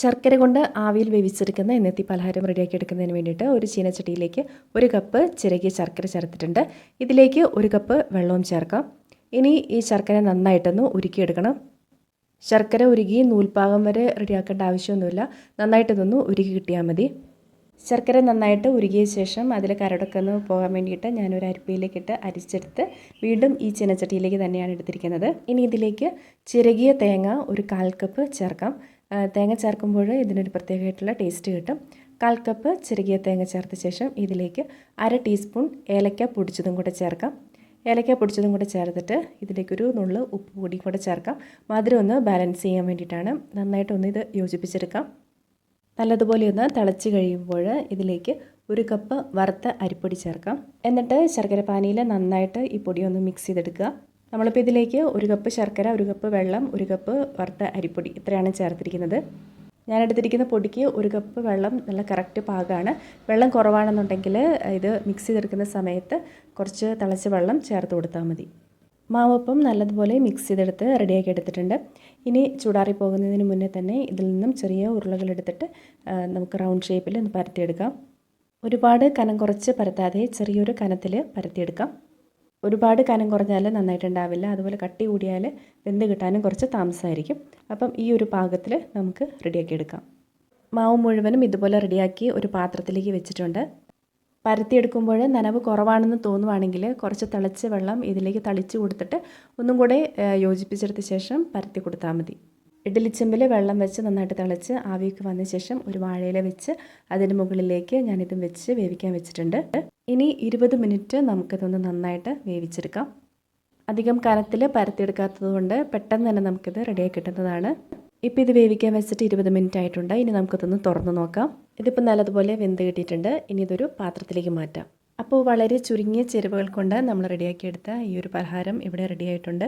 ശർക്കര കൊണ്ട് ആവിയിൽ വേവിച്ചെടുക്കുന്ന ഇന്നത്തെ പലഹാരം റെഡിയാക്കി എടുക്കുന്നതിന് വേണ്ടിയിട്ട് ഒരു ചീനച്ചട്ടിയിലേക്ക് ഒരു കപ്പ് ചിരകിയ ശർക്കര ചേർത്തിട്ടുണ്ട്. ഇതിലേക്ക് ഒരു കപ്പ് വെള്ളവും ചേർക്കാം. ഇനി ഈ ശർക്കര നന്നായിട്ടൊന്ന് ഉരുക്കിയെടുക്കണം. ശർക്കര ഉരുകി നൂൽപ്പാകം വരെ റെഡിയാക്കേണ്ട ആവശ്യമൊന്നുമില്ല. നന്നായിട്ടൊന്ന് ഉരുക്കി കിട്ടിയാൽ മതി. ശർക്കര നന്നായിട്ട് ഉരുകിയ ശേഷം അതിൽ കരടൊക്കെ ഒന്ന് പോകാൻ വേണ്ടിയിട്ട് ഞാനൊരു അരിപ്പയിലേക്കിട്ട് അരിച്ചെടുത്ത് വീണ്ടും ഈ ചീനച്ചട്ടിയിലേക്ക് തന്നെയാണ് എടുത്തിരിക്കുന്നത്. ഇനി ഇതിലേക്ക് ചിരകിയ തേങ്ങ ഒരു കാൽ കപ്പ് ചേർക്കാം. തേങ്ങ ചേർക്കുമ്പോൾ ഇതിനൊരു പ്രത്യേകമായിട്ടുള്ള ടേസ്റ്റ് കിട്ടും. കാൽ കപ്പ് ചിരകിയ തേങ്ങ ചേർത്ത ശേഷം ഇതിലേക്ക് അര ടീസ്പൂൺ ഏലക്ക പൊടിച്ചതും കൂടെ ചേർക്കാം. ഏലക്ക പൊടിച്ചതും കൂടെ ചേർത്തിട്ട് ഇതിലേക്കൊരു നുള്ള് ഉപ്പ് പൊടി കൂടെ ചേർക്കാം. മധുരം ഒന്ന് ബാലൻസ് ചെയ്യാൻ വേണ്ടിയിട്ടാണ് നന്നായിട്ടൊന്ന് ഇത് യോജിപ്പിച്ചെടുക്കാം. നല്ലതുപോലെ ഒന്ന് തിളച്ച് കഴിയുമ്പോൾ ഇതിലേക്ക് ഒരു കപ്പ് വറുത്ത അരിപ്പൊടി ചേർക്കാം. എന്നിട്ട് ശർക്കര പാനിയിൽ നന്നായിട്ട് ഈ പൊടി ഒന്ന് മിക്സ് ചെയ്തെടുക്കുക. നമ്മളിപ്പോൾ ഇതിലേക്ക് ഒരു കപ്പ് ശർക്കര ഒരു കപ്പ് വെള്ളം ഒരു കപ്പ് വറുത്ത അരിപ്പൊടി ഇത്രയാണ് ചേർത്തിരിക്കുന്നത്. ഞാൻ എടുത്തിരിക്കുന്ന പൊടിക്ക് ഒരു കപ്പ് വെള്ളം നല്ല കറക്റ്റ് പാകമാണ് വെള്ളം കുറവാണെന്നുണ്ടെങ്കിൽ ഇത് മിക്സ് ചെയ്തെടുക്കുന്ന സമയത്ത് കുറച്ച് തിളച്ച വെള്ളം ചേർത്ത് കൊടുത്താൽ മതി. മാവപ്പം നല്ലതുപോലെ മിക്സ് ചെയ്തെടുത്ത് റെഡിയാക്കി എടുത്തിട്ടുണ്ട്. ഇനി ചൂടാറി പോകുന്നതിന് മുന്നേ തന്നെ ഇതിൽ നിന്നും ചെറിയ ഉരുളകൾ എടുത്തിട്ട് നമുക്ക് റൗണ്ട് ഷേപ്പിൽ ഒന്ന് പരത്തിയെടുക്കാം. ഒരുപാട് കനം കുറച്ച് പരത്താതെ ചെറിയൊരു കനത്തിൽ പരത്തിയെടുക്കാം. ഒരുപാട് കനം കുറഞ്ഞാൽ നന്നായിട്ടുണ്ടാവില്ല. അതുപോലെ കട്ടി കൂടിയാൽ വെന്ത് കിട്ടാനും കുറച്ച് താമസമായിരിക്കും അപ്പം ഈ ഒരു പാകത്തിൽ നമുക്ക് റെഡിയാക്കി എടുക്കാം. മാവ് മുഴുവനും ഇതുപോലെ റെഡിയാക്കി ഒരു പാത്രത്തിലേക്ക് വെച്ചിട്ടുണ്ട്. പരത്തിയെടുക്കുമ്പോൾ നനവ് കുറവാണെന്ന് തോന്നുവാണെങ്കിൽ കുറച്ച് തിളച്ച വെള്ളം ഇതിലേക്ക് തളിച്ച് കൊടുത്തിട്ട് ഒന്നും കൂടെ യോജിപ്പിച്ചെടുത്ത ശേഷം പരത്തി കൊടുത്താൽ മതി. ഇഡ്ഡലിച്ചെമ്പിൽ വെള്ളം വെച്ച് നന്നായിട്ട് തിളച്ച് ആവിയൊക്കെ വന്ന ശേഷം ഒരു വാഴയില വെച്ച് അതിന് മുകളിലേക്ക് ഞാനിതും വെച്ച് വേവിക്കാൻ വെച്ചിട്ടുണ്ട്. ഇനി ഇരുപത് മിനിറ്റ് നമുക്കിതൊന്ന് നന്നായിട്ട് വേവിച്ചെടുക്കാം. അധികം കനത്തിൽ പരത്തിയെടുക്കാത്തത് കൊണ്ട് പെട്ടെന്ന് തന്നെ നമുക്കിത് റെഡിയായി കിട്ടുന്നതാണ്. ഇപ്പോൾ ഇത് വേവിക്കാൻ വെച്ചിട്ട് ഇരുപത് മിനിറ്റ് ആയിട്ടുണ്ട്. ഇനി നമുക്കിതൊന്ന് തുറന്ന് നോക്കാം. ഇതിപ്പോൾ നല്ലതുപോലെ വെന്ത് കിട്ടിയിട്ടുണ്ട്. ഇനി ഇതൊരു പാത്രത്തിലേക്ക് മാറ്റാം. അപ്പോൾ വളരെ ചുരുങ്ങിയ ചേരുവകൾ കൊണ്ട് നമ്മൾ റെഡിയാക്കിയെടുത്ത ഈ ഒരു പലഹാരം ഇവിടെ റെഡിയായിട്ടുണ്ട്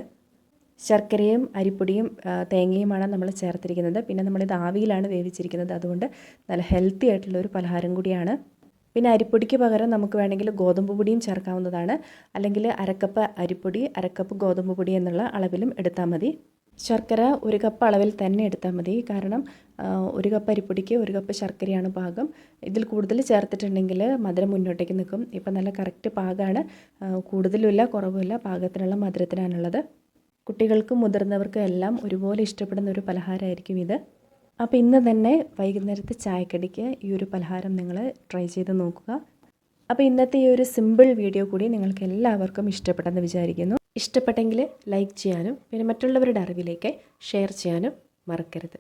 ശർക്കരയും അരിപ്പൊടിയും തേങ്ങയുമാണ് നമ്മൾ ചേർത്തിരിക്കുന്നത്. പിന്നെ നമ്മളിത് ആവിയിലാണ് വേവിച്ചിരിക്കുന്നത്. അതുകൊണ്ട് നല്ല ഹെൽത്തി ആയിട്ടുള്ള ഒരു പലഹാരം കൂടിയാണ്. പിന്നെ അരിപ്പൊടിക്ക് പകരം നമുക്ക് വേണമെങ്കിൽ ഗോതമ്പ് പൊടിയും ചേർക്കാവുന്നതാണ്. അല്ലെങ്കിൽ അരക്കപ്പ് അരിപ്പൊടി അരക്കപ്പ് ഗോതമ്പ് പൊടി എന്നുള്ള അളവിലും എടുത്താൽ മതി. ശർക്കര ഒരു കപ്പ് അളവിൽ തന്നെ എടുത്താൽ മതി. കാരണം ഒരു കപ്പ് അരിപ്പൊടിക്ക് ഒരു കപ്പ് ശർക്കരയാണ് പാകം. ഇതിൽ കൂടുതൽ ചേർത്തിട്ടുണ്ടെങ്കിൽ മധുരം മുന്നോട്ടേക്ക് നിൽക്കും. ഇപ്പം നല്ല കറക്റ്റ് പാകമാണ് കൂടുതലുമില്ല കുറവുമില്ല. പാകത്തിനുള്ള മധുരത്തിനാണുള്ളത്. കുട്ടികൾക്കും മുതിർന്നവർക്കും എല്ലാം ഒരുപോലെ ഇഷ്ടപ്പെടുന്ന ഒരു പലഹാരമായിരിക്കും ഇത്. അപ്പോൾ ഇന്ന് തന്നെ വൈകുന്നേരത്തെ ചായക്കടിക്ക് ഈ ഒരു പലഹാരം നിങ്ങൾ ട്രൈ ചെയ്ത് നോക്കുക. അപ്പോൾ ഇന്നത്തെ ഈ ഒരു സിമ്പിൾ വീഡിയോ കൂടി നിങ്ങൾക്ക് എല്ലാവർക്കും ഇഷ്ടപ്പെട്ടെന്ന് വിചാരിക്കുന്നു. ഇഷ്ടപ്പെട്ടെങ്കിൽ ലൈക്ക് ചെയ്യാനും പിന്നെ മറ്റുള്ളവരുടെ അറിവിലേക്ക് ഷെയർ ചെയ്യാനും മറക്കരുത്.